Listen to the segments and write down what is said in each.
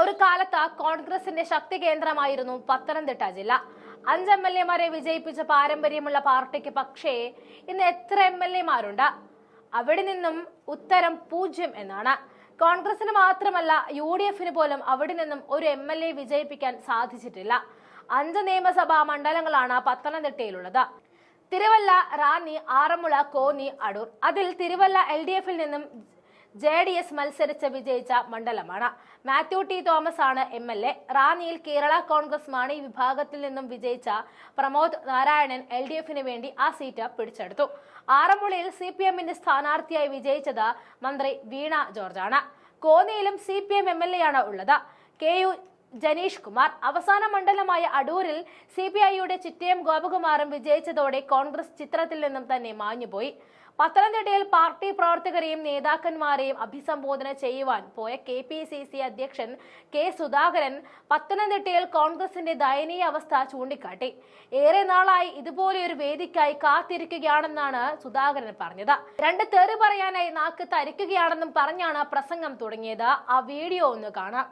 ഒരു കാലത്ത് കോൺഗ്രസിന്റെ ശക്തി കേന്ദ്രമായിരുന്നു പത്തനംതിട്ട ജില്ല. അഞ്ച് എം എൽ എമാരെ വിജയിപ്പിച്ച പാരമ്പര്യമുള്ള പാർട്ടിക്ക് പക്ഷേ ഇന്ന് എത്ര എം എൽ എമാരുണ്ട്? അവിടെ നിന്നും ഉത്തരം പൂജ്യം എന്നാണ്. കോൺഗ്രസിന് മാത്രമല്ല യു ഡി എഫിന് പോലും അവിടെ നിന്നും ഒരു എം എൽ എ വിജയിപ്പിക്കാൻ സാധിച്ചിട്ടില്ല. അഞ്ച് നിയമസഭാ മണ്ഡലങ്ങളാണ് പത്തനംതിട്ടയിലുള്ളത്. തിരുവല്ല റാന്നി ആറന്മുള കോന്നി അടൂർ. അതിൽ തിരുവല്ല എൽ ഡി എഫിൽ നിന്നും ജെ ഡി എസ് മത്സരിച്ച് വിജയിച്ച മണ്ഡലമാണ്. മാത്യു ടി തോമസ് ആണ് എം എൽ എ. റാന്നിയിൽ കേരള കോൺഗ്രസ് മാണി വിഭാഗത്തിൽ നിന്നും വിജയിച്ച പ്രമോദ് നാരായണൻ എൽ ഡി എഫിന് വേണ്ടി ആ സീറ്റ് പിടിച്ചെടുത്തു. ആറന്മുളയിൽ സി പി എമ്മിന്റെ സ്ഥാനാർത്ഥിയായി വിജയിച്ചത് മന്ത്രി വീണ ജോർജാണ്. കോന്നിയിലും C P M M L A ആണ് ഉള്ളത്. കെ യു ജനീഷ് കുമാർ അവസാന മണ്ഡലമായ അടൂരിൽ സി പി ഐയുടെ ചിറ്റയം ഗോപകുമാറും വിജയിച്ചതോടെ കോൺഗ്രസ് ചിത്രത്തിൽ നിന്നും തന്നെ മാഞ്ഞുപോയി. പത്തനംതിട്ടയിൽ പാർട്ടി പ്രവർത്തകരെയും നേതാക്കന്മാരെയും അഭിസംബോധന ചെയ്യുവാൻ പോയ കെ പി സി സി അധ്യക്ഷൻ കെ സുധാകരൻ പത്തനംതിട്ടയിൽ കോൺഗ്രസിന്റെ ദയനീയ അവസ്ഥ ചൂണ്ടിക്കാട്ടി. ഏറെ നാളായി ഇതുപോലെ ഒരു വേദിക്കായി കാത്തിരിക്കുകയാണെന്നാണ് സുധാകരൻ പറഞ്ഞത്. രണ്ട് തെറി പറയാനായി നാക്ക് തരിക്കുകയാണെന്നും പറഞ്ഞാണ് പ്രസംഗം തുടങ്ങിയത്. ആ വീഡിയോ ഒന്ന് കാണാം.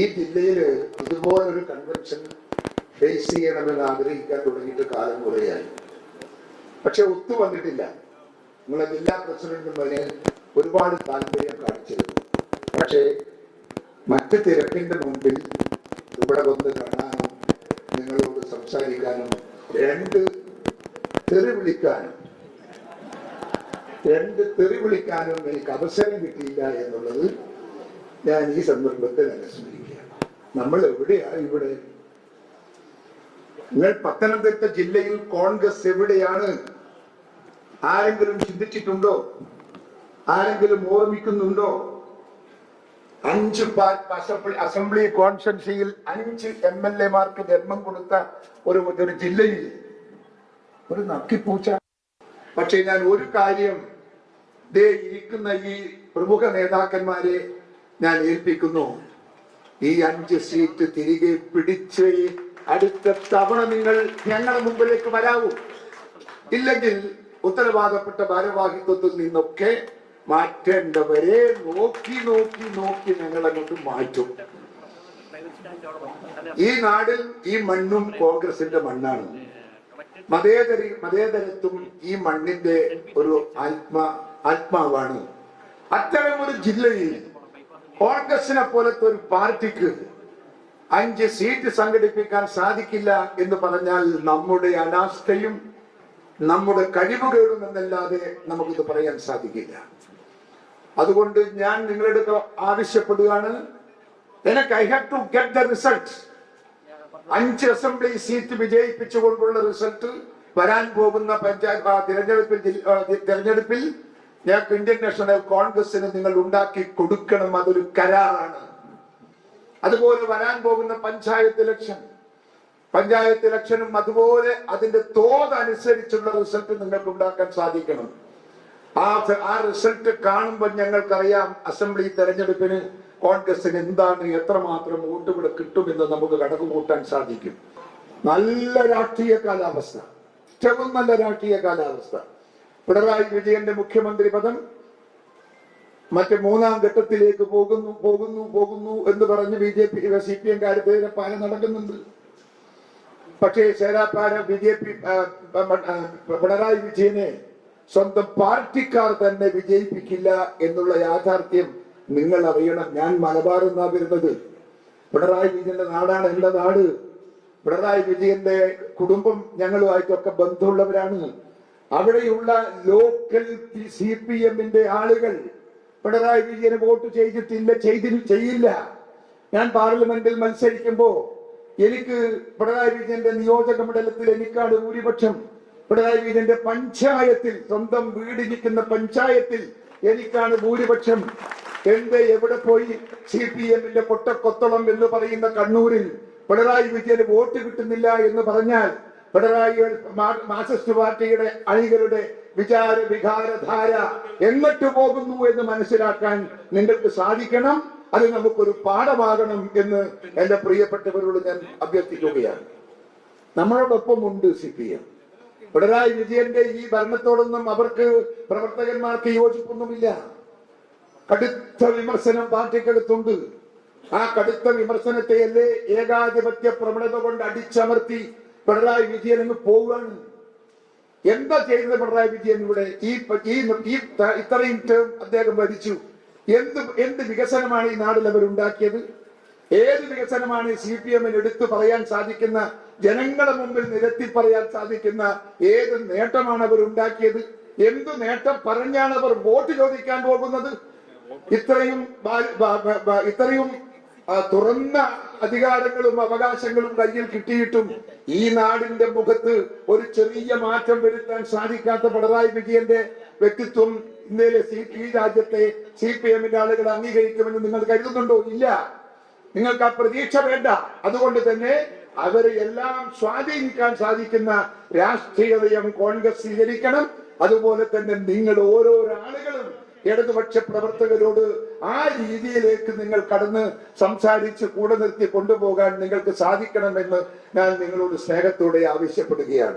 ഈ ജില്ലയിൽ ഇതുപോലൊരു കൺവെൻഷൻ ഫേസ് ചെയ്യണമെന്ന് ആഗ്രഹിക്കാൻ തുടങ്ങിയിട്ട് കാലം കുറയായി. പക്ഷെ ഒത്തു വന്നിട്ടില്ല. നിങ്ങളെ ജില്ലാ പ്രസിഡന്റും അതിന് ഒരുപാട് താല്പര്യം കാണിച്ചിരുന്നു. പക്ഷേ മറ്റ് തിരക്കിന്റെ മുമ്പിൽ ഇവിടെ വന്ന് കാണാനും നിങ്ങളോട് സംസാരിക്കാനും രണ്ട് തെറി വിളിക്കാനും രണ്ട് തെറി വിളിക്കാനും എനിക്ക് അവസരം കിട്ടിയില്ല എന്നുള്ളത് ഞാൻ ഈ സന്ദർഭത്തിൽ അനുസ്മരിക്കുകയാണ് നമ്മൾ എവിടെയാണ് ഇവിടെ? നിങ്ങൾ പത്തനംതിട്ട ജില്ലയിൽ കോൺഗ്രസ് എവിടെയാണ്? ആരെങ്കിലും ചിന്തിച്ചിട്ടുണ്ടോ? ആരെങ്കിലും ഓർമ്മിക്കുന്നുണ്ടോ? അഞ്ച് അസംബ്ലി കോൺസ്റ്റൻസിയിൽ അഞ്ച് എം എൽ എമാർക്ക് ജന്മം കൊടുത്ത ഒരു ഒരു ജില്ലയിൽ ഒരു നക്കിപ്പൂച്ച. പക്ഷെ ഞാൻ ഒരു കാര്യം ദേ ഇരിക്കുന്ന ഈ പ്രമുഖ നേതാക്കന്മാരെ ഞാൻ ഏൽപ്പിക്കുന്നു. ഈ അഞ്ച് സീറ്റ് തിരികെ പിടിച്ച് അടുത്ത തവണ നിങ്ങൾ ഞങ്ങളുടെ മുമ്പിലേക്ക് വരാവൂ. ഇല്ലെങ്കിൽ ഉത്തരവാദപ്പെട്ട ഭാരവാഹിത്വത്തിൽ നിന്നൊക്കെ മാറ്റേണ്ടവരെ നോക്കി നോക്കി നോക്കി ഞങ്ങൾ അങ്ങോട്ട് മാറ്റും. ഈ നാടിൽ ഈ മണ്ണും കോൺഗ്രസിന്റെ മണ്ണാണ്. മതേതര മതേതരത്വം ഈ മണ്ണിന്റെ ഒരു ആത്മ ആത്മാവാണ്. അത്തരം ഒരു ജില്ലയിൽ കോൺഗ്രസിനെ പോലത്തെ ഒരു പാർട്ടിക്ക് അഞ്ച് സീറ്റ് സംഘടിപ്പിക്കാൻ സാധിക്കില്ല എന്ന് പറഞ്ഞാൽ നമ്മുടെ അനാസ്ഥയും നമ്മുടെ കഴിവുകേടും എന്നല്ലാതെ നമുക്കിത് പറയാൻ സാധിക്കില്ല. അതുകൊണ്ട് ഞാൻ നിങ്ങളുടെ ആവശ്യപ്പെടുകയാണ്. എനിക്ക് I have to get the result അഞ്ച് അസംബ്ലി സീറ്റ് വിജയിപ്പിച്ചുകൊണ്ടുള്ള റിസൾട്ട് വരാൻ പോകുന്ന പഞ്ചായത്ത് തിരഞ്ഞെടുപ്പിൽ തിരഞ്ഞെടുപ്പിൽ ഞങ്ങൾക്ക് ഇന്ത്യൻ നാഷണൽ കോൺഗ്രസിന് നിങ്ങൾ ഉണ്ടാക്കി കൊടുക്കണം. അതൊരു കരാറാണ്. അതുപോലെ വരാൻ പോകുന്ന പഞ്ചായത്ത് ഇലക്ഷൻ പഞ്ചായത്ത് ഇലക്ഷനും അതുപോലെ അതിന്റെ തോതനുസരിച്ചുള്ള റിസൾട്ട് നിങ്ങൾക്ക് ഉണ്ടാക്കാൻ സാധിക്കണം. ആ ആ റിസൾട്ട് കാണുമ്പോൾ ഞങ്ങൾക്കറിയാം അസംബ്ലി തെരഞ്ഞെടുപ്പിന് കോൺഗ്രസിന് എന്താണ് എത്രമാത്രം വോട്ട് ഇവിടെ കിട്ടുമെന്ന് നമുക്ക് കണക്ക് കൂട്ടാൻ സാധിക്കും. നല്ല രാഷ്ട്രീയ കാലാവസ്ഥ. ഏറ്റവും നല്ല രാഷ്ട്രീയ കാലാവസ്ഥ. പിണറായി വിജയന്റെ മുഖ്യമന്ത്രി പദം മറ്റു മൂന്നാം ഘട്ടത്തിലേക്ക് പോകുന്നു പോകുന്നു പോകുന്നു എന്ന് പറഞ്ഞ് B J P C P M കാര്യത്തിൽ പാല നടക്കുന്നുണ്ട്. പക്ഷേ ചേരാപ്പാല ബി ജെ പി പിണറായി വിജയനെ സ്വന്തം പാർട്ടിക്കാർ തന്നെ വിജയിപ്പിക്കില്ല എന്നുള്ള യാഥാർത്ഥ്യം നിങ്ങൾ അറിയണം. ഞാൻ മലബാർ എന്നാ വരുന്നത്. പിണറായി വിജയന്റെ നാടാണ് എന്റെ നാട്. പിണറായി വിജയന്റെ കുടുംബം ഞങ്ങളുമായിട്ടൊക്കെ ബന്ധമുള്ളവരാണ്. അവിടെയുള്ള ലോക്കൽ സി പി എമ്മിന്റെ ആളുകൾ പിണറായി വിജയന് വോട്ട് ചെയ്തിട്ടില്ല ചെയ്തി ചെയ്യില്ല. ഞാൻ പാർലമെന്റിൽ മത്സരിക്കുമ്പോ എനിക്ക് പിണറായി വിജയന്റെ നിയോജക മണ്ഡലത്തിൽ എനിക്കാണ് ഭൂരിപക്ഷം. പിണറായി വിജയന്റെ പഞ്ചായത്തിൽ സ്വന്തം വീടിരിക്കുന്ന പഞ്ചായത്തിൽ എനിക്കാണ് ഭൂരിപക്ഷം. എന്റെ എവിടെ പോയി സി പി എമ്മിന്റെ പൊട്ടക്കൊത്തളം എന്ന് പറയുന്ന കണ്ണൂരിൽ പിണറായി വിജയന് വോട്ട് കിട്ടുന്നില്ല എന്ന് പറഞ്ഞാൽ പിണറായി മാർക്സിസ്റ്റ് പാർട്ടിയുടെ അണികളുടെ വിചാര വികാരധാര എന്നിട്ട് പോകുന്നു എന്ന് മനസ്സിലാക്കാൻ നിങ്ങൾക്ക് സാധിക്കണം? അത് നമുക്കൊരു പാഠമാകണം എന്ന് എന്റെ പ്രിയപ്പെട്ടവരോട് ഞാൻ അഭ്യർത്ഥിക്കുകയാണ്. നമ്മളോടൊപ്പം ഉണ്ട് സി പി എം. പിണറായി വിജയന്റെ ഈ ഭരണത്തോടൊന്നും അവർക്ക് പ്രവർത്തകന്മാർക്ക് യോജിപ്പൊന്നുമില്ല. കടുത്ത വിമർശനം പാർട്ടിക്കെടുത്തുണ്ട് ആ കടുത്ത വിമർശനത്തെയല്ലേ ഏകാധിപത്യ പ്രവണത കൊണ്ട് അടിച്ചമർത്തി പിണറായി വിജയൻ അങ്ങ് പോവുകയാണ്? എന്താ ചെയ്യുന്നത് പിണറായി വിജയൻ ഇവിടെ? ഈ ഇത്രയും ടേം അദ്ദേഹം ഭരിച്ചു. എന്ത് എന്ത് വികസനമാണ് ഈ നാടിൽ അവർ ഉണ്ടാക്കിയത് ഏത് വികസനമാണ് സി പി എമ്മിന് എടുത്തു പറയാൻ സാധിക്കുന്ന ജനങ്ങളുടെ മുമ്പിൽ നിരത്തി പറയാൻ സാധിക്കുന്ന ഏത് നേട്ടമാണ് അവർ ഉണ്ടാക്കിയത് എന്ത് നേട്ടം പറഞ്ഞാണ് അവർ വോട്ട് ചോദിക്കാൻ പോകുന്നത്? ഇത്രയും ഇത്രയും തുറന്ന അധികാരങ്ങളും അവകാശങ്ങളും കയ്യിൽ കിട്ടിയിട്ടും ഈ നാടിന്റെ മുഖത്ത് ഒരു ചെറിയ മാറ്റം വരുത്താൻ സാധിക്കാത്ത പിണറായി വിജയന്റെ വ്യക്തിത്വം ഇന്ത്യയിലെ സി ഈ രാജ്യത്തെ സി പി എമ്മിന്റെ ആളുകൾ അംഗീകരിക്കുമെന്ന് നിങ്ങൾ കരുതുന്നുണ്ടോ? ഇല്ല. നിങ്ങൾക്ക് ആ പ്രതീക്ഷ വേണ്ട. അതുകൊണ്ട് തന്നെ അവരെ എല്ലാം സ്വാധീനിക്കാൻ സാധിക്കുന്ന രാഷ്ട്രീയതയും കോൺഗ്രസ് സ്വീകരിക്കണം. അതുപോലെ തന്നെ നിങ്ങൾ ഓരോരോ ആളുകളും ഇടതുപക്ഷ പ്രവർത്തകരോട് ആ രീതിയിലേക്ക് നിങ്ങൾ കടന്ന് സംസാരിച്ച് കൂടെ നിർത്തി കൊണ്ടുപോകാൻ നിങ്ങൾക്ക് സാധിക്കണമെന്ന് ഞാൻ നിങ്ങളോട് സ്നേഹത്തോടെ ആവശ്യപ്പെടുകയാണ്.